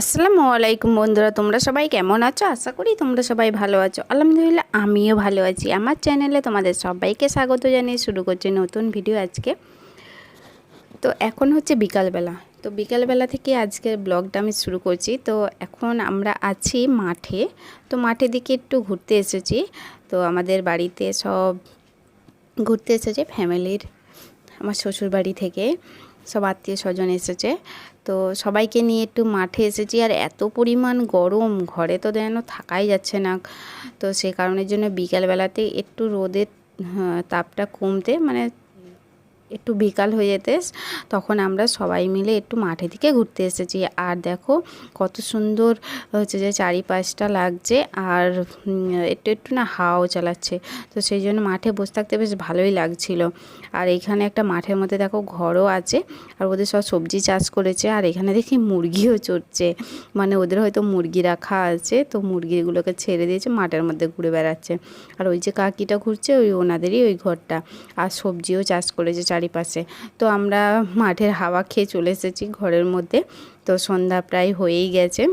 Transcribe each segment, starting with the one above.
আসসালামু আলাইকুম বন্ধুরা, তোমরা সবাই কেমন আছো? আশা করি তোমরা সবাই ভালো আছো। আলহামদুলিল্লাহ, আমিও ভালো আছি। আমার চ্যানেলে তোমাদের সবাইকে স্বাগত জানিয়ে শুরু করছি নতুন ভিডিও আজকে। তো এখন হচ্ছে বিকালবেলা। তো বিকালবেলা থেকে আজকের ব্লগটা আমি শুরু করছি। তো এখন আমরা আছি মাঠে। তো মাঠের দিকে একটু ঘুরতে এসেছি। তো আমাদের বাড়িতে সব ঘুরতে এসেছে ফ্যামিলির আমার শ্বশুর বাড়ি থেকে সব আত্মীয় স্বজন এসেছে। তো সবাইকে নিয়ে একটু মাঠে এসেছি। আর এত পরিমাণ গরম ঘরে তো যেন থাকাই যাচ্ছে না। তো সে কারণের জন্য বিকালবেলাতে একটু রোদের হ্যাঁ, তাপটা কমতে মানে একটু বিকাল হয়ে যেতে, তখন আমরা সবাই মিলে একটু মাঠে দিকে ঘুরতে এসেছি। আর দেখো কত সুন্দর হচ্ছে যে চারিপাশটা লাগছে আর একটু একটু না হাওয়াও চালাচ্ছে। তো সেই জন্য মাঠে বসে থাকতে বেশ ভালোই লাগছিল। আর এখানে একটা মাঠের মধ্যে দেখো ঘরও আছে, আর ওদের সব সবজি চাষ করেছে। আর এখানে দেখি মুরগিও চড়ছে। মানে ওদের হয়তো মুরগি রাখা আছে, তো মুরগিগুলোকে ছেড়ে দিয়েছে, মাঠের মধ্যে ঘুরে বেড়াচ্ছে। আর ওই যে কাকিটা ঘুরছে, ওই ওনাদেরই ওই ঘরটা। আর সবজিও চাষ করেছে চারিপাশে। তো আমরা মাঠের হাওয়া খেয়ে চলে এসেছি ঘরের মধ্যে। তো সন্ধ্যা প্রায় হয়েই গেছে।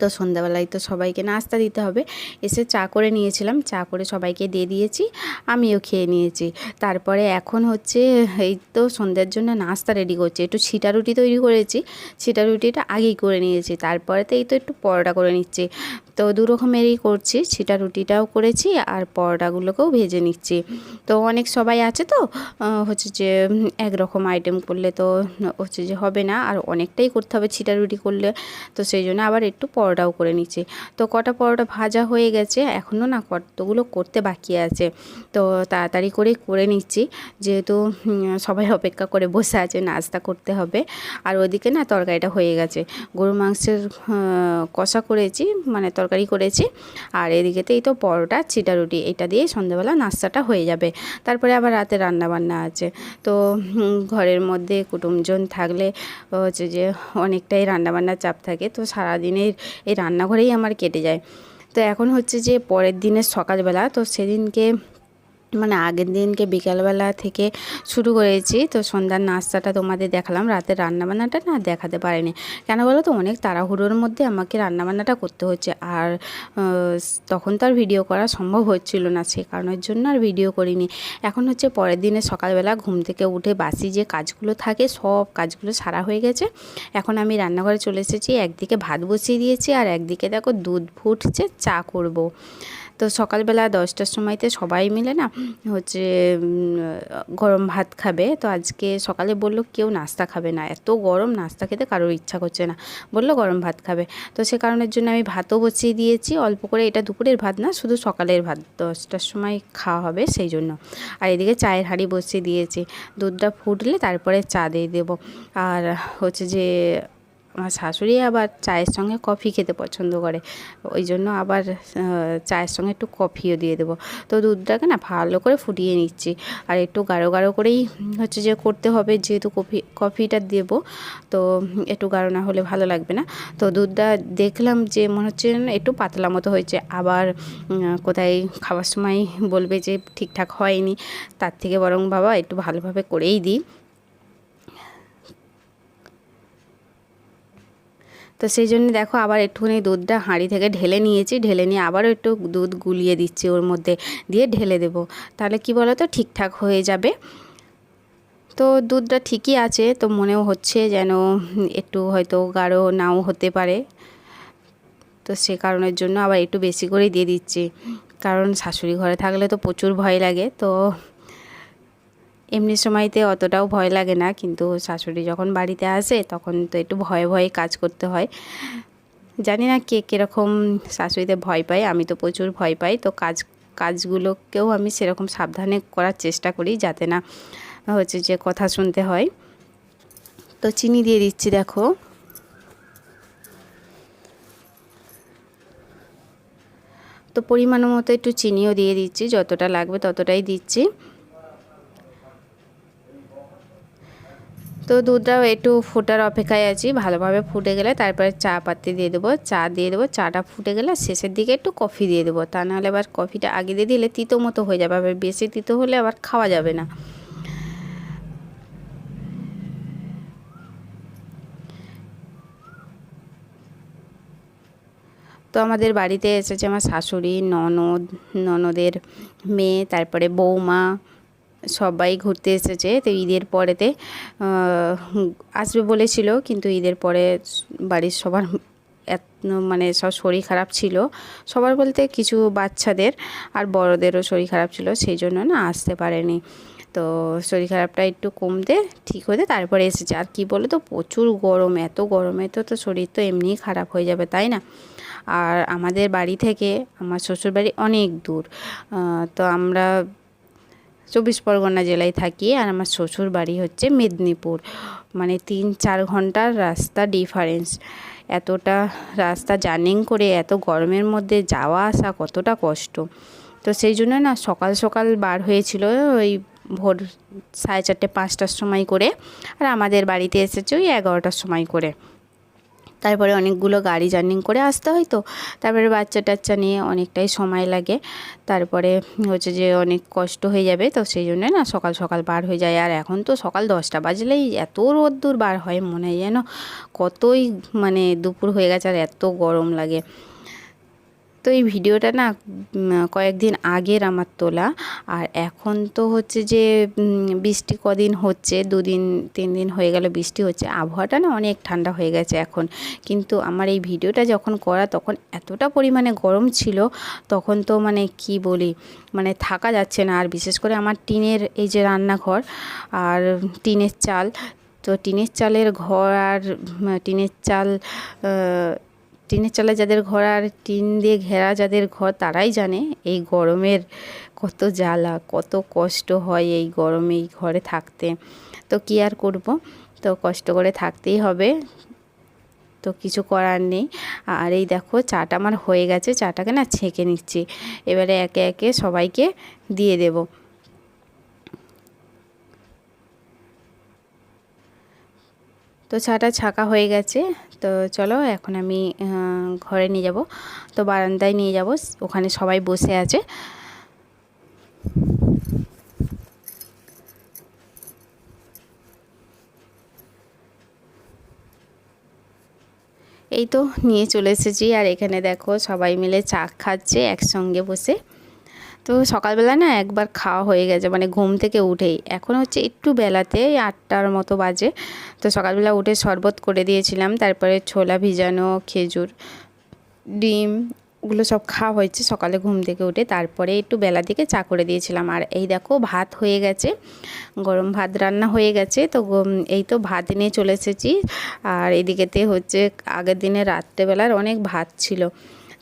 তো সন্ধ্যাবেলায় তো সবাইকে নাস্তা দিতে হবে। এসে চা করে নিয়েছিলাম। চা করে সবাইকে দিয়ে দিয়েছি। আমিও খেয়ে নিয়েছি। তারপরে এখন হচ্ছে এই তো সন্ধ্যার জন্য নাস্তা রেডি করছি। একটু ছিটা রুটি তৈরি করেছি। ছিটা রুটিটা আগেই করে নিয়েছি। তারপরে তো এই তো একটু পরোটা করে নিচ্ছি। তো দু রকমেরই করছি, ছিটা রুটিটাও করেছি আর পরোটাগুলোকেও ভেজে নিচ্ছি। তো অনেক সবাই আছে তো হচ্ছে যে একরকম আইটেম করলে তো, হচ্ছে যে হবে না, আর অনেকটাই করতে হবে ছিটা রুটি করলে, তো সেই জন্য আবার একটু পরোটাও করে নিচ্ছি। তো কটা পরোটা ভাজা হয়ে গেছে, এখনও না কতগুলো করতে বাকি আছে, তো তাড়াতাড়ি করে করে নিচ্ছি। যেহেতু সবাই অপেক্ষা করে বসে আছে, নাস্তা করতে হবে, আর ওদিকে না তরকারিটা হয়ে গেছে। গরু মাংসের কষা করেছি মানে তরকারি করেছি। আর এদিকেতেই তো পরোটা, চিটা রুটি, এটা দিয়ে সন্ধ্যেবেলা নাস্তাটা হয়ে যাবে। তারপরে আবার রাতে রান্নাবান্না আছে। তো ঘরের মধ্যে কুটুমজন থাকলে হচ্ছে যে অনেকটাই রান্নাবান্নার চাপ থাকে। তো সারাদিনের এই রান্নাঘরেই আমার কেটে যায়। তো এখন হচ্ছে যে পরের দিনের সকালবেলা, তো সেদিনকে মানে আগের দিনকে বিকালবেলা থেকে শুরু করেছি। তো সন্ধ্যার নাস্তাটা তোমাদের দেখালাম, রাতের রান্নাবান্নাটা না দেখাতে পারিনি। কেন বলো তো, অনেক তাড়াহুড়োর মধ্যে আমাকে রান্নাবান্নাটা করতে হচ্ছে। আর তখন তো আর ভিডিও করা সম্ভব হচ্ছিল না, সে কারণের জন্য আর ভিডিও করিনি। এখন হচ্ছে পরের দিনে সকালবেলা ঘুম থেকে উঠে বাসি যে কাজগুলো থাকে, সব কাজগুলো সারা হয়ে গেছে। এখন আমি রান্নাঘরে চলে এসেছি, একদিকে ভাত বসিয়ে দিয়েছি আর একদিকে দেখো দুধ ফুটছে, চা করব। তো সকালবেলা দশটার সময়তে সবাই মিলে না হচ্ছে গরম ভাত খাবে। তো আজকে সকালে বলল কেউ নাস্তা খাবে না। এত গরম, নাস্তা খেতে কারোর ইচ্ছা করছে না। বলল গরম ভাত খাবে। তো সে কারণের জন্য আমি ভাতও বসিয়ে দিয়েছি। অল্প করে এটা দুপুরের ভাত না, শুধু সকালের ভাত। দশটার সময় খাওয়া হবে সেই জন্য। আর এদিকে চায়ের হাঁড়ি বসিয়ে দিয়েছি। দুধটা ফুটলে তারপরে চা দিয়ে দেবো। আর হচ্ছে যে আমার শাশুড়ি আবার চায়ের সঙ্গে কফি খেতে পছন্দ করে। ওই জন্য আবার চায়ের সঙ্গে একটু কফিও দিয়ে দেবো। তো দুধটাকে না ভালো করে ফুটিয়ে নিচ্ছি। আর একটু গাঢ় গাঢ় করেই হচ্ছে যে করতে হবে, যেহেতু কফি, কফিটা দেব, তো একটু গাঢ় না হলে ভালো লাগবে না। তো দুধটা দেখলাম যে মনে হচ্ছে একটু পাতলা মতো হয়েছে। আবার কোথায় খাওয়ার সময় বলবে যে ঠিকঠাক হয়নি। তার থেকে বরং বাবা একটু ভালোভাবে করেই দিই। তো সেই জন্য দেখো আবার একটুখানি দুধটা হাঁড়ি থেকে ঢেলে নিয়েছি। ঢেলে নিয়ে আবারও একটু দুধ গুলিয়ে দিচ্ছি ওর মধ্যে দিয়ে ঢেলে দেব। তাহলে কি বলো তো ঠিকঠাক হয়ে যাবে। তো দুধটা ঠিকই আছে, তো মনেও হচ্ছে যেন একটু হয়তো গাঢ় নাও হতে পারে। তো সে কারণের জন্য আবার একটু বেশি করেই দিয়ে দিচ্ছি। কারণ শাশুড়ি ঘরে থাকলে তো প্রচুর ভয় লাগে। তো এমনি সময়তে অতটাও ভয় লাগে না, কিন্তু শাশুড়ি যখন বাড়িতে আসে তখন তো একটু ভয়ে ভয়ে কাজ করতে হয়। জানি না কে কীরকম শাশুড়িতে ভয় পায়, আমি তো প্রচুর ভয় পাই। তো কাজ, কাজগুলোকেও আমি সেরকম সাবধানে করার চেষ্টা করি যাতে না হচ্ছে যে কথা শুনতে হয়। তো চিনি দিয়ে দিচ্ছি, দেখো। তো পরিমাণ মতো একটু চিনিও দিয়ে দিচ্ছি, যতটা লাগবে ততটাই দিচ্ছি। তো দুধটাও একটু ফোটার অপেক্ষায় আছি। ভালোভাবে ফুটে গেলে তারপরে চা পাতি দিয়ে দেবো। চা দিয়ে দেবো। চাটা ফুটে গেলে শেষের দিকে একটু কফি দিয়ে দেবো। তা নাহলে আবার কফিটা আগে দিয়ে দিলে তিতো মতো হয়ে যাবে। আবার বেশি তিতো হলে আবার খাওয়া যাবে না। তো আমাদের বাড়িতে এসেছে আমার শাশুড়ি, ননদ, ননদের মেয়ে, তারপরে বৌমা সবাই ঘুরতে এসেছে, তো ঈদের পরেতে আসবে বলেছিল, কিন্তু ঈদের পরে বাড়ির সবার এত মানে সব শরীর খারাপ ছিল। সবার বলতে কিছু বাচ্চাদের আর বড়দেরও শরীর খারাপ ছিল, সেই জন্য না আসতে পারেনি। তো শরীর খারাপটা একটু কমতে ঠিক হতে তারপরে এসেছে। আর কি বলো তো প্রচুর গরম, এত গরমে তো তো শরীর তো এমনিই খারাপ হয়ে যাবে, তাই না? আর আমাদের বাড়ি থেকে, আমার শ্বশুরবাড়ি অনেক দূর তো আমরা চব্বিশ পরগনা জেলায় থাকি আর আমার শ্বশুর বাড়ি হচ্ছে মেদিনীপুর। মানে তিন চার ঘণ্টার রাস্তা ডিফারেন্স এতটা রাস্তা জার্নিং করে এত গরমের মধ্যে যাওয়া আসা কতটা কষ্ট। তো সেই জন্য না সকাল সকাল বার হয়েছিল ওই ভোর সাড়ে চারটে পাঁচটার সময় করে। আর আমাদের বাড়িতে এসেছে ওই এগারোটার সময় করে। তারপরে অনেকগুলো গাড়ি জার্নিং করে আসতে হয় তো। তারপরে বাচ্চা টাচ্চা নিয়ে অনেকটাই সময় লাগে। তারপরে হচ্ছে যে অনেক কষ্ট হয়ে যাবে তো সেই জন্য না সকাল সকাল বার হয়ে যায়। আর এখন তো সকাল দশটা বাজলেই এত রোদ্দুর বার হয় মনে হয় যেন। কতই মানে দুপুর হয়ে গেছে আর এত গরম লাগে। তো এই ভিডিওটা না কয়েকদিন আগের আমার তোলা। আর এখন তো হচ্ছে যে বৃষ্টি কদিন হচ্ছে, দুদিন তিন দিন হয়ে গেল বৃষ্টি হচ্ছে, আবহাওয়াটা না অনেক ঠান্ডা হয়ে গেছে এখন। কিন্তু আমার এই ভিডিওটা যখন করা তখন এতটা পরিমাণে গরম ছিল, তখন তো মানে কি বলি মানে থাকা যাচ্ছে না। আর বিশেষ করে আমার টিনের এই যে রান্নাঘর আর টিনের চাল, তো টিনের চালের ঘর আর টিনের চাল টিনের চালে যাদের ঘর আর টিন দিয়ে ঘেরা যাদের ঘর, তারাই জানে এই গরমের কত জ্বালা, কত কষ্ট হয় এই গরমে এই ঘরে থাকতে। তো কী আর করব? তো কষ্ট করে থাকতেই হবে। তো কিছু করার নেই। আর এই দেখো চাটা আমার হয়ে গেছে, চাটাকে না ছেঁকে নিচ্ছি। এবারে একে একে সবাইকে দিয়ে দেবো। তো চাটা ছাকা হয়ে গেছে। তো চলো এখন আমি ঘরে নিয়ে যাব। তো বারান্দায় নিয়ে যাব। ওখানে সবাই বসে আছে। এই তো নিয়ে চলে এসেছি। আর এখানে দেখো সবাই মিলে চা খাচ্ছে একসঙ্গে বসে। তো সকালবেলা না একবার খাওয়া হয়ে গেছে মানে ঘুম থেকে উঠেই। এখন হচ্ছে একটু বেলাতে আটটার মতো বাজে। তো সকালবেলা উঠে শরবত করে দিয়েছিলাম, তারপরে ছোলা ভিজানো, খেজুর, ডিম, ওগুলো সব খাওয়া হয়েছে সকালে ঘুম থেকে উঠে। তারপরে একটু বেলা দিকে চা করে দিয়েছিলাম। আর এই দেখো ভাত হয়ে গেছে, গরম ভাত রান্না হয়ে গেছে। তো এই তো ভাত নিয়ে চলে এসেছি। আর এদিকেতে হচ্ছে আগের দিনে রাত্রেবেলার অনেক ভাত ছিল।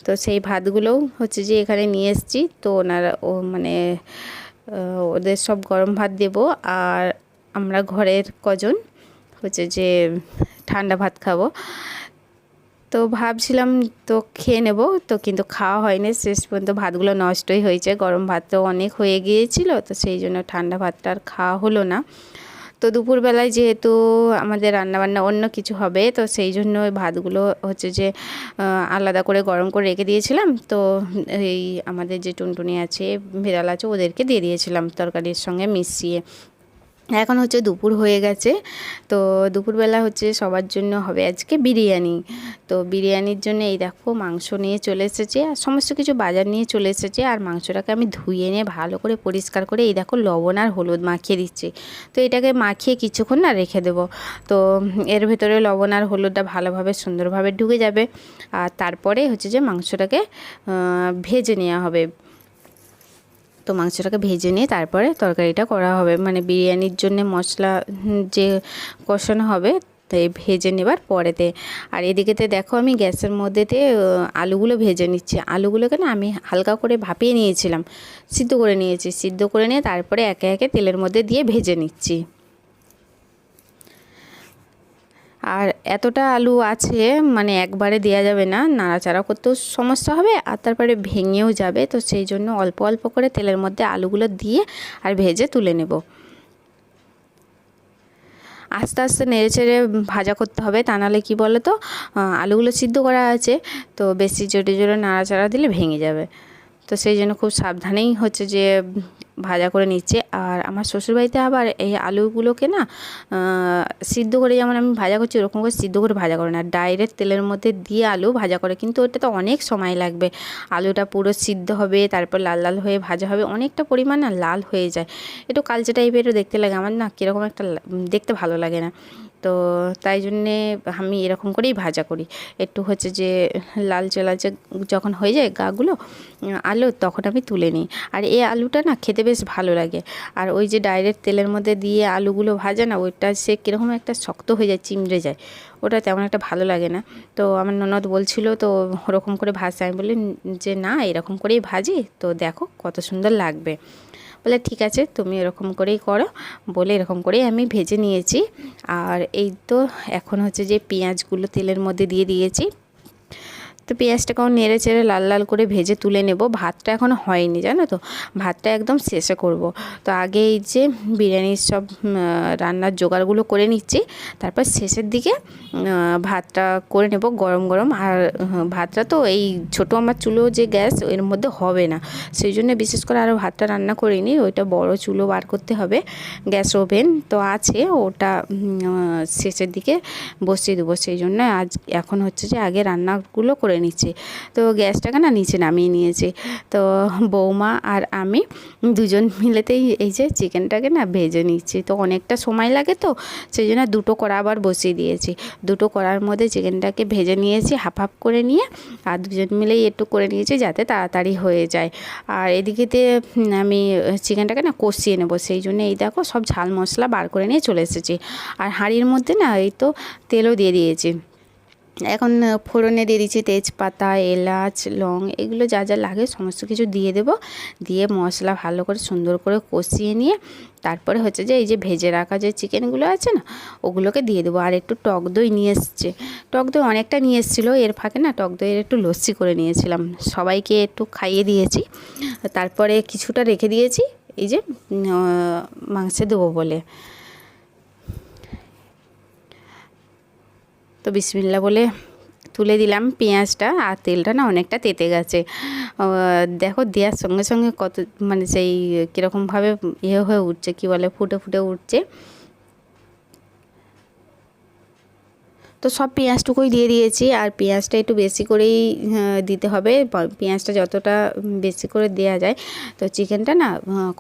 তো সেই ভাতগুলোও হচ্ছে যে এখানে নিয়ে এসেছি। তো ওনারা ও মানে ওদের সব গরম ভাত দেব আর আমরা ঘরের কজন হচ্ছে যে ঠান্ডা ভাত খাব। তো ভাবছিলাম তো খেয়ে নেব, তো কিন্তু খাওয়া হয়নি। শেষ পর্যন্ত ভাতগুলো নষ্টই হয়েছে। গরম ভাত তো অনেক হয়ে গিয়েছিল, তো সেই জন্য ঠান্ডা ভাতটা আর খাওয়া হলো না। তো দুপুরবেলায় যেহেতু আমাদের রান্নাবান্না অন্য কিছু হবে, তো সেই জন্য ওই ভাতগুলো হচ্ছে যে আলাদা করে গরম করে রেখে দিয়েছিলাম। তো এই আমাদের যে টুনটুনি আছে বিড়াল আছে, ওদেরকে দিয়ে দিয়েছিলাম তরকারির সঙ্গে মিশিয়ে। এখন হচ্ছে দুপুর হয়ে গেছে। তো দুপুরবেলা হচ্ছে সবার জন্য হবে আজকে বিরিয়ানি। তো বিরিয়ানির জন্য এই দেখো মাংস নিয়ে চলে এসেছে আর সমস্ত কিছু বাজার নিয়ে চলে এসেছে আর মাংসটাকে আমি ধুয়ে নিয়ে ভালো করে পরিষ্কার করে এই দেখো লবণ আর হলুদ মাখিয়ে দিচ্ছি। তো এটাকে মাখিয়ে কিছুক্ষণ না রেখে দেবো। তো এর ভেতরে লবণ আর হলুদটা ভালোভাবে সুন্দরভাবে ঢুকে যাবে। আর তারপরে হচ্ছে যে মাংসটাকে ভেজে নেওয়া হবে। তো মাংসটাকে ভেজে নিয়ে তারপরে তরকারিটা করা হবে। মানে বিরিয়ানির জন্য মশলা যে কষানো হবে তাই ভেজে নেবার পরেতে। আর এদিকেতে দেখো আমি গ্যাসের মধ্যেতে আলুগুলো ভেজে নিচ্ছি। আলুগুলোকে না আমি হালকা করে ভাপিয়ে নিয়েছিলাম, সিদ্ধ করে নিয়েছি। সিদ্ধ করে নিয়ে তারপরে একে একে তেলের মধ্যে দিয়ে ভেজে নিচ্ছি। আর এতটা আলু আছে মানে একবারে দেওয়া যাবে না, নাড়াচাড়া করতেও সমস্যা হবে, আর তারপরে ভেঙেও যাবে, তো সেই জন্য অল্প অল্প করে তেলের মধ্যে আলুগুলো দিয়ে আর ভেজে তুলে নেব। আস্তে আস্তে নেড়ে চেড়ে ভাজা করতে হবে, তা নাহলে কী বলো তো আলুগুলো সিদ্ধ করা আছে, তো বেশি জোরে জোরে নাড়াচাড়া দিলে ভেঙে যাবে। তো সেই জন্য খুব সাবধানেই হচ্ছে যে ভাজা করে নিচ্ছে। আর আমার শ্বশুরবাড়িতে আবার এই আলুগুলোকে না সিদ্ধ করে যেমন আমি ভাজা করছি, ওরকম করে সিদ্ধ করে ভাজা করে না। ডাইরেক্ট তেলের মধ্যে দিয়ে আলু ভাজা করে। কিন্তু ওটা তো অনেক সময় লাগবে। আলুটা পুরো সিদ্ধ হবে, তারপর লাল লাল হয়ে ভাজা হবে। অনেকটা পরিমাণ না লাল হয়ে যায়। একটু কালচে টাইপেরও দেখতে লাগে। আমার না কীরকম একটা দেখতে ভালো লাগে না। তো তাই জন্যে আমি এরকম করেই ভাজা করি। একটু হচ্ছে যে লালচে লালচে যখন হয়ে যায় গাগুলো, আলু তখন আমি তুলে নিই। আর এই আলুটা না খেতে বেশ ভালো লাগে। আর ওই যে ডাইরেক্ট তেলের মধ্যে দিয়ে আলুগুলো ভাজা না, ওইটা সে কীরকম একটা শক্ত হয়ে যায়, চিমড়ে যায়। ওটা তেমন একটা ভালো লাগে না। তো আমার ননদ বলছিল, তো ওরকম করে ভাজতে আমি বলি যে না, এরকম করেই ভাজি। তো দেখো কত সুন্দর লাগবে। বলে, ঠিক আছে, তুমি এরকম করেই করো। বলে এরকম করেই আমি ভেজে নিয়েছি। আর এই তো এখন হচ্ছে যে পেঁয়াজগুলো তেলের মধ্যে দিয়ে দিয়েছি। তো পেঁয়াজটাকেও নেড়ে চেড়ে লাল লাল করে ভেজে তুলে নেব। ভাতটা এখনও হয়নি, জানো তো? ভাতটা একদম শেষে করব। তো আগে এই যে বিরিয়ানির সব রান্নার জোগাড়গুলো করে নিচ্ছি। তারপর শেষের দিকে ভাতটা করে নেব গরম গরম। আর ভাতটা তো এই ছোটো আমার চুলো যে গ্যাস, এর মধ্যে হবে না। সেই জন্য বিশেষ করে আরও ভাতটা রান্না করিনি ওইটা বড় চুলো বার করতে হবে, গ্যাস ওভেন। তো আছে, ওটা শেষের দিকে বসিয়ে দেবো। সেই জন্য আজ, এখন হচ্ছে যে আগে রান্নাগুলো করে নিচ্ছি। তো গ্যাসটাকে না নিচে নামিয়ে নিয়েছে। তো বৌমা আর আমি দুজন মিলেতেই এই যে চিকেনটাকে না ভেজে নিচ্ছি। তো অনেকটা সময় লাগে তো, সেই জন্য দুটো কড়া আবার বসিয়ে দিয়েছি। দুটো কড়ার মধ্যে চিকেনটাকে ভেজে নিয়েছি, হাফ হাফ করে নিয়ে, আর দুজন মিলেই একটু করে নিয়েছি যাতে তাড়াতাড়ি হয়ে যায়। আর এদিকেতে আমি চিকেনটাকে না কষিয়ে নেব, সেই জন্য এই দেখো সব ঝাল মশলা বার করে নিয়ে চলে এসেছি। আর হাঁড়ির মধ্যে না এই তো তেলও দিয়ে দিয়েছি। এখন ফোড়নে দিয়ে দিচ্ছি তেজপাতা, এলাচ, লং, এগুলো যা যা লাগে সমস্ত কিছু দিয়ে দেব। দিয়ে মশলা ভালো করে সুন্দর করে কষিয়ে নিয়ে তারপরে হচ্ছে যে এই যে ভেজে রাখা যে চিকেনগুলো আছে না, ওগুলোকে দিয়ে দেবো। আর একটু টক দই নিয়ে এসছে। টক দই অনেকটা নিয়ে এসেছিল, এর ফাঁকে না টক দইয়ের একটু লস্যি করে নিয়েছিলাম। সবাইকে একটু খাইয়ে দিয়েছি। তারপরে কিছুটা রেখে দিয়েছি, এই যে মাংসে দেবো বলে। তো বিসমিল্লা বলে তুলে দিলাম পেঁয়াজটা আর তেলটা না অনেকটা তেতে গেছে। দেখো দেওয়ার সঙ্গে সঙ্গে কত মানে সেই কীরকমভাবে ইয়ে হয়ে উঠছে, কী বলে, ফুটে ফুটে উঠছে। তো সব পেঁয়াজটুকুই দিয়ে দিয়েছি আর পেঁয়াজটা একটু বেশি করেই দিতে হবে। পেঁয়াজটা যতটা বেশি করে দেওয়া যায়। তো চিকেনটা না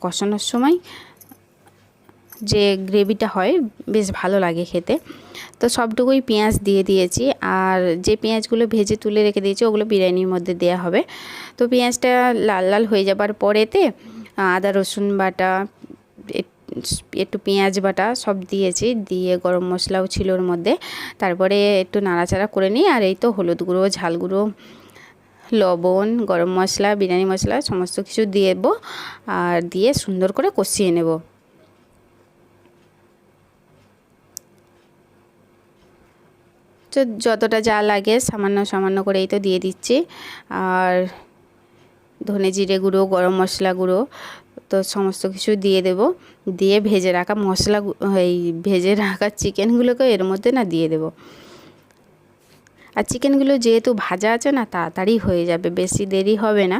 কষানোর সময় যে গ্রেভিটা হয়, বেশ ভালো লাগে খেতে। তো সবটুকুই পেঁয়াজ দিয়ে দিয়েছি। আর যে পেঁয়াজগুলো ভেজে তুলে রেখে দিয়েছি, ওগুলো বিরিয়ানির মধ্যে দেওয়া হবে। তো পেঁয়াজটা লাল লাল হয়ে যাবার পরেতে আদা, রসুন বাটা একটু পেঁয়াজ বাটা সব দিয়েছি। দিয়ে গরম মশলাও ছিল ওর মধ্যে। তারপরে একটু নাড়াচাড়া করে নিই। আর এই তো হলুদ গুঁড়ো, ঝাল গুঁড়ো, লবণ, গরম মশলা, বিরিয়ানি মশলা, সমস্ত কিছু দেবো। আর দিয়ে সুন্দর করে কষিয়ে নেব। তো যতটা যা লাগে সামান্য সামান্য করেই তো দিয়ে দিচ্ছি। আর ধনে জিরে গুঁড়ো, গরম মশলা গুঁড়ো তো সমস্ত কিছু দিয়ে দেব। দিয়ে ভেজে রাখা মশলা এই ভেজে রাখা চিকেনগুলোকে এর মধ্যে না দিয়ে দেব। আর চিকেনগুলো যেহেতু ভাজা আছে না, তাড়াতাড়ি হয়ে যাবে, বেশি দেরি হবে না।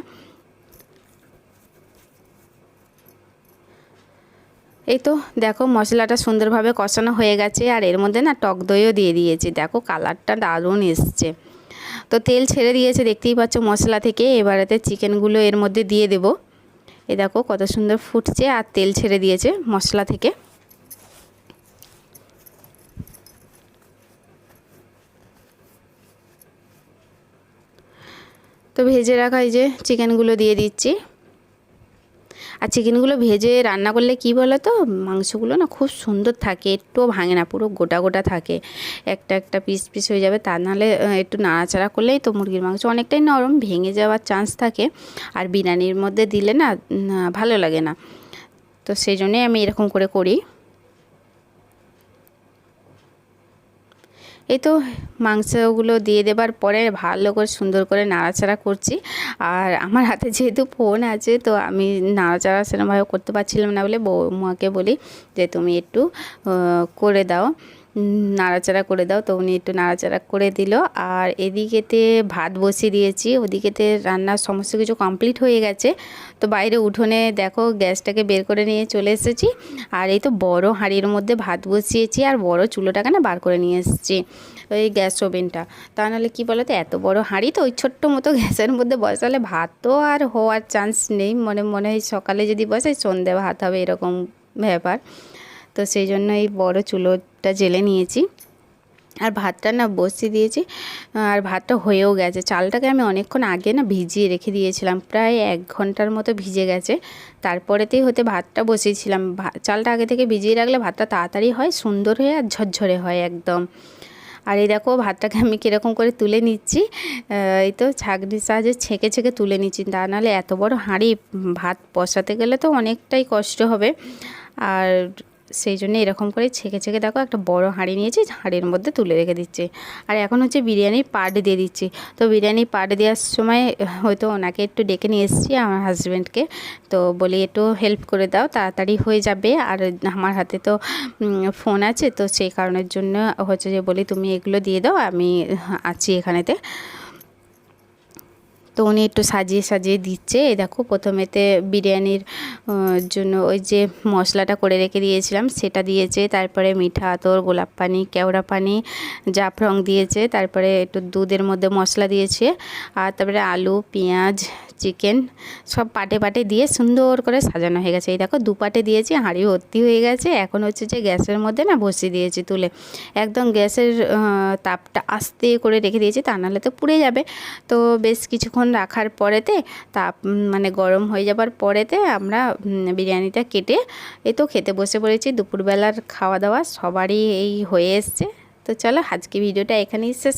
এই তো দেখো মশলাটা সুন্দরভাবে কষানো হয়ে গেছে আর এর মধ্যে না টক দইও দিয়ে দিয়েছি। দেখো কালারটা দারুণ এসছে। তো তেল ছেড়ে দিয়েছে, দেখতেই পাচ্ছ মশলা থেকে। এবারেতে চিকেনগুলো এর মধ্যে দিয়ে দেব। এ দেখো কত সুন্দর ফুটছে আর তেল ছেড়ে দিয়েছে মশলা থেকে। তো ভেজে রাখা এই যে চিকেনগুলো দিয়ে দিচ্ছি। আর চিকেনগুলো ভেজে রান্না করলে কি বলো তো মাংসগুলো না খুব সুন্দর থাকে, একটুও ভাঙে না, পুরো গোটা গোটা থাকে। একটা একটা পিস পিস হয়ে যাবে, তা নাহলে একটু নাড়াচাড়া করলেই তো মুরগির মাংস অনেকটাই নরম, ভেঙে যাওয়ার চান্স থাকে। আর বিরিয়ানির মধ্যে দিলে না, ভালো লাগে না। তো সেই জন্যই আমি এরকম করে করি। এই তো মাংসগুলো দিয়ে দেবার পরে ভালো করে সুন্দর করে নাড়াচাড়া করছি। আর আমার হাতে যেহেতু ফোন আছে, তো আমি নাড়াচাড়া সেরকমভাবে করতে পারছিলাম না বলে বৌমাকে বলি যে তুমি একটু করে দাও। নাড়াচাড়া করে দাও। তো উনি একটু নাড়াচাড়া করে দিল। আর এদিকেতে ভাত বসিয়ে দিয়েছি। ওদিকেতে রান্নার সমস্ত কিছু কমপ্লিট হয়ে গেছে। তো বাইরে উঠোনে দেখো গ্যাসটাকে বের করে নিয়ে চলে এসেছি। আর এই তো বড় হাঁড়ির মধ্যে ভাত বসিয়েছি আর বড় চুলোটাকে না বার করে নিয়ে এসেছি ওই গ্যাস ওভেনটা। তা নাহলে কী বলো তো এত বড় হাঁড়ি তো ওই ছোট্ট মতো গ্যাসের মধ্যে বসালে ভাত তো আর হওয়ার চান্স নেই। মনে মনে হয় সকালে যদি বসাই সন্ধে ভাত হবে এরকম ব্যাপার। তো সেই জন্য এই বড় চুলোটা জেলে নিয়েছি। আর ভাতটা না বসিয়ে দিয়েছি, আর ভাতটা হয়েও গেছে। চালটাকে আমি অনেকক্ষণ আগে না ভিজিয়ে রেখে দিয়েছিলাম, প্রায় এক ঘণ্টার মতো ভিজে গেছে। তারপরেতেই হতে ভাতটা বসিয়েছিলাম। চালটা আগে থেকে ভিজিয়ে রাখলে ভাতটা তাড়াতাড়ি হয়, সুন্দর হয়ে আর ঝরঝরে হয় একদম। আর এই দেখো, ভাতটাকে আমি কীরকম করে তুলে নিচ্ছি। এই তো ছাঁকনির সাহায্যে ছেঁকে ছেঁকে তুলে নিচ্ছি। তা নাহলে এত বড় হাঁড়ি, ভাত বসাতে গেলে তো অনেকটাই কষ্ট হবে। আর সেই জন্য এরকম করে ছেঁকে ছেঁকে দেখো একটা বড় হাঁড়ি নিয়েছি, হাঁড়ির মধ্যে তুলে রেখে দিচ্ছি। আর এখন হচ্ছে বিরিয়ানির পার্ট দিয়ে দিচ্ছি। তো বিরিয়ানির পার্ট দেওয়ার সময়, হয়তো ওনাকে একটু ডেকে নিয়ে এসেছি আমার হাজব্যান্ডকে তো বলি, একটু হেল্প করে দাও, তাড়াতাড়ি হয়ে যাবে। আর আমার হাতে তো ফোন আছে, তো সেই কারণের জন্য হচ্ছে যে বলি, তুমি এগুলো দিয়ে দাও, আমি আছি এখানেতে। তো উনি একটু সাজিয়ে সাজিয়ে দিচ্ছে। এই দেখো, প্রথমেতে বিরিয়ানির জন্য ওই যে মশলাটা করে রেখে দিয়েছিলাম, সেটা দিয়েছে। তারপরে মিঠা আতর, গোলাপ পানি, কেওড়া পানি, জাফরং দিয়েছে। তারপরে একটু দুধের মধ্যে মশলা দিয়েছে। আর তারপরে আলু, পেঁয়াজ, চিকেন সব পাটে পাটে দিয়ে সুন্দর করে সাজানো হয়ে গেছে। এই দেখো, দু পাটে দিয়েছি হাঁড়ি ভর্তি হয়ে গেছে। এখন হচ্ছে যে গ্যাসের মধ্যে না বসিয়ে দিয়েছি তুলে। একদম গ্যাসের তাপটা আস্তে করে রেখে দিয়েছি, তা নাহলে তো পুড়ে যাবে। তো বেশ কিছুক্ষণ রাখার পরেতে তা মানে গরম হয়ে যাবার পরেতে আমরা বিরিয়ানিটা কেটে এ তো খেতে বসে পড়েছি। দুপুরবেলার খাওয়া দাওয়া সবারই এই হয়ে এসছে। তো চলো আজকে ভিডিওটা এখানেই শেষ